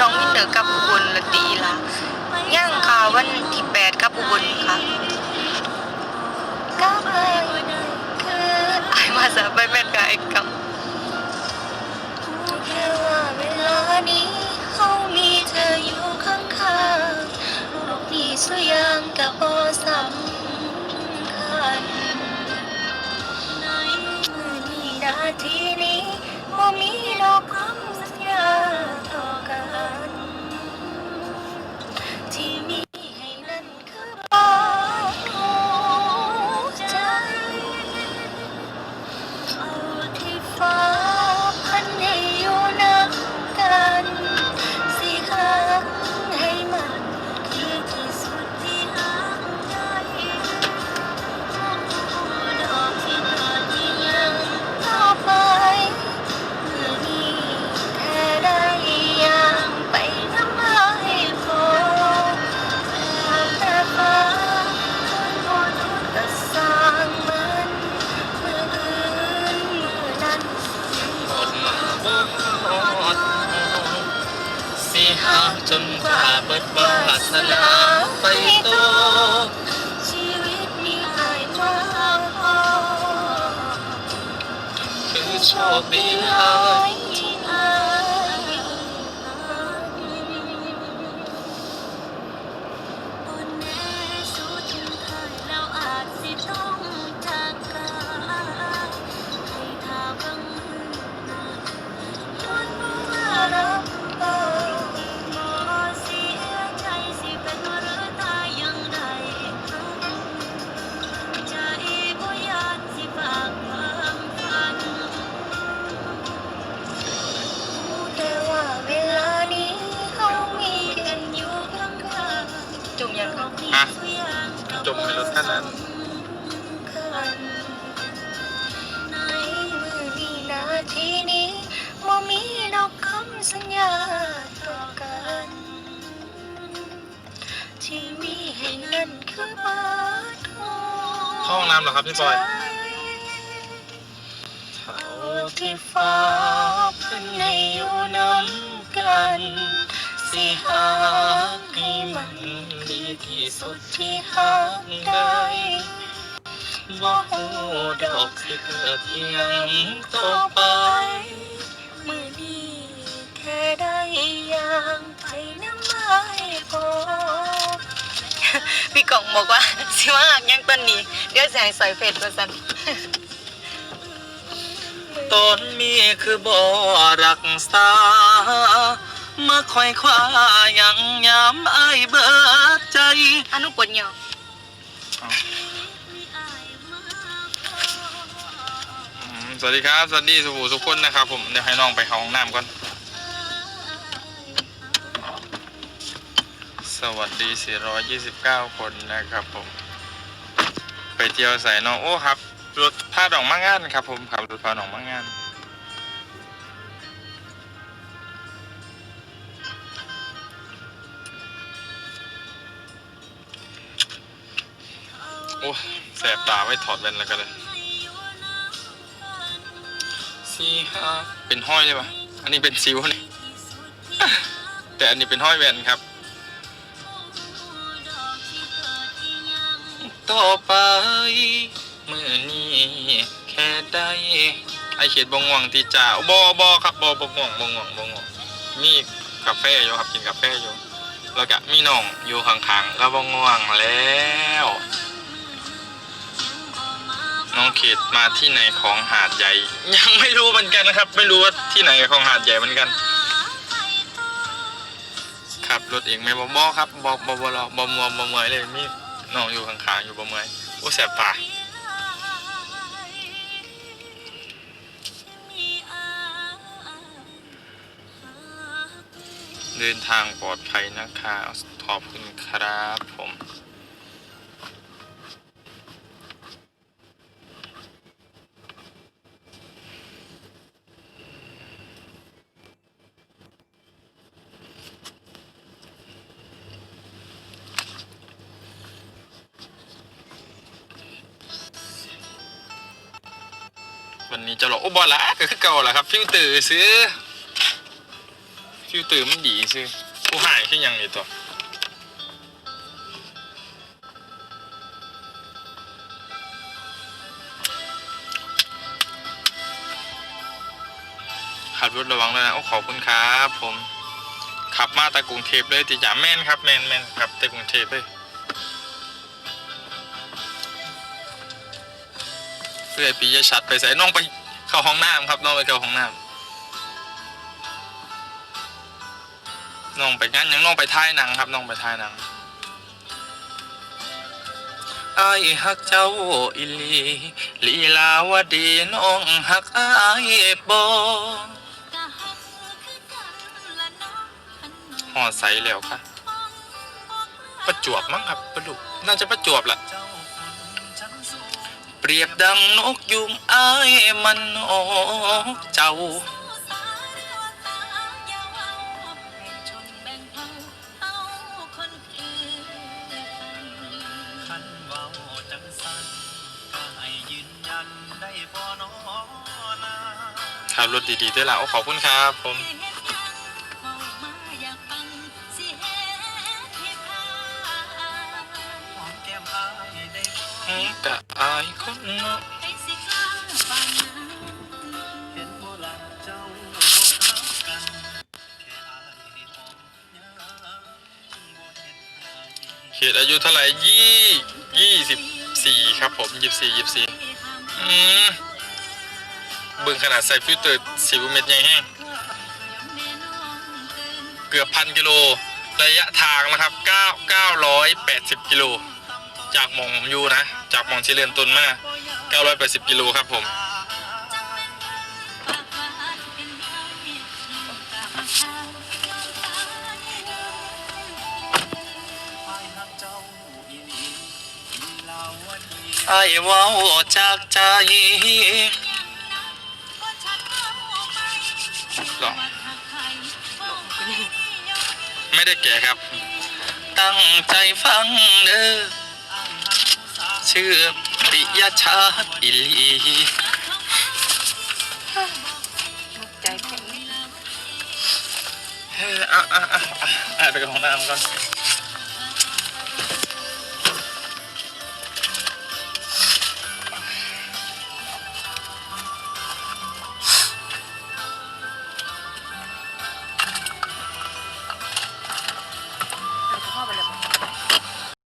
น้องมินเดอร์กับอุบลละตีละย่างค่ะวันที่แปดกับอุบลค่ะก็ไปคือไอายมาสาไปแม่นกับไอ้กังแค่ว่าเวลานี้เขามีเธออยู่ข้างๆโลกนี้สุดอยังกับบ่สำ จนกว่าเบิดวาสนาไปโต ชีวิตนี้อายมาพอคือโชคดีหลา จมในรถคันนั้นคันในมือนี้นาทีนี้บ่มีดอกคำสัญญาต่อกัน ที่มีให้นั่นคือเบอร์โทรเข้าห้องน้ำเหรอครับพี่บอยเท่าที่ฟ้าเพิ่นให้อยู่น้ำกัน สิหาให้มันดีที่สุดที่หาได้บ่ฮู้ดอกสิเกิดอิหยังต่อไป มือนี้แค่ได้อย่างไปน้ำไม้พอพี่กล่องบอกว่า สิว่าหักยังต้นนี้ เดี๋ยวจะให้ใส่เฟซประสันต้นมีคือบ่รักษา มาคอยคว้าหยังยามอายเบิดใจอนุปนเหี่ยวอืมสวัสดีครับ สวัสดีสุภูทุกคนนะครับ ผมเดี๋ยวให้น้องไปเข้าห้องน้ำก่อน สวัสดี 429 คนนะครับผม ไปเที่ยวใส่น้องโอ้ครับรถพาดอกมางานครับผมขับรถพาดอกมางาน อ้แสบตาไว้ถอดแว่นแล้วกันเลยสี่ห้าเป็นห้อยเลยปะอันนี้เป็นซิวนี่แต่อันนี้เป็นห้อยแว่นครับ ต่อไปเมื่อนี้แค่ได้ไอเขียดบงง่วงที่จ่าบอบอครับบอบง่วงบง่วงบง่วงมีกาแฟอยู่ครับกินกาแฟอยู่แล้วก็มีน้องอยู่ข้างๆแล้วบง่วงแล้ว น้องเขตมาที่ไหนของหาดใหญ่ ยังไม่รู้เหมือนกันนะครับ ไม่รู้ว่าที่ไหนของหาดใหญ่เหมือนกันขับรถเองไหมบอบอครับบอบอบอรอบอมัวบอเมอยเลยมีน้องอยู่ข้างๆอยู่บอเมอยโอ้แสบตาเดินทางปลอดภัยนะคะขอบคุณครับผม วันนี้จะหลอกโอ้บอละก็คือเก่าแหละครับ ฟิลเตอร์ซื้อ ฟิฟิลเตอร์มันดีซื่อผู้หายคือหยังนี่ตัวขับรถระวังด้วยนะโอ้ขอบคุณครับผมขับมาแต่กรุงเทพเลยติจ่าแม่นครับแม่นแม่นครับแต่กรุงเทพเลย เพื่อปีจะชัดไปใส่น้องไปเข้าห้องน้ำครับน้องไปเข้าห้องน้ำน้องไปงั้นยังน้องไปท้ายหนังครับน้องไปท้ายหนังไอายฮักเจ้าอิลีลีลาวดีน้องฮักไอายบอห่อใสแล้วค่ะประจวบมั้งครับประดุน่าจะประจวบแหละ เปรียบดังนกยุงอ้ายมันนกเจ้าสารตาอย่าเว้าแบ่งชนแบ่งเผ่าเอาคนอื่นไปคันเว้าจังสันก็ให้ยืนยันได้บ่นอนาขับรถดีๆด้วยล่ะโอ้ขอบคุณครับผม หอมยังบ่เนให้เขตอายุเท่าไหร่ยี่ยี่สิบสี่ครับผมยี่สิบสี่ยี่สิบสี่อืมเบิ่งขนาดใส่ฟิลเตอร์สิบเมตรใหญ่แห้งเกือบพันกิโล ระยะทางนะครับเก้าเก้าร้อยแปดสิบกิโล จากหมองผมอยู่นะ จากหมองที่เรือนตุนมาเก้าร้อยแปดสิบกิโลครับผมอายฮักเจ้าอีหลีลีลาวดีไอ้เว้าจากใจหรอไม่ได้แก่ครับ ตั้งใจฟังเด้ออายฮัก เชื่อปิยชาติอิลีใจแข็งเฮ้ยอะอะอะอะอะไปกับของน้ำก่อน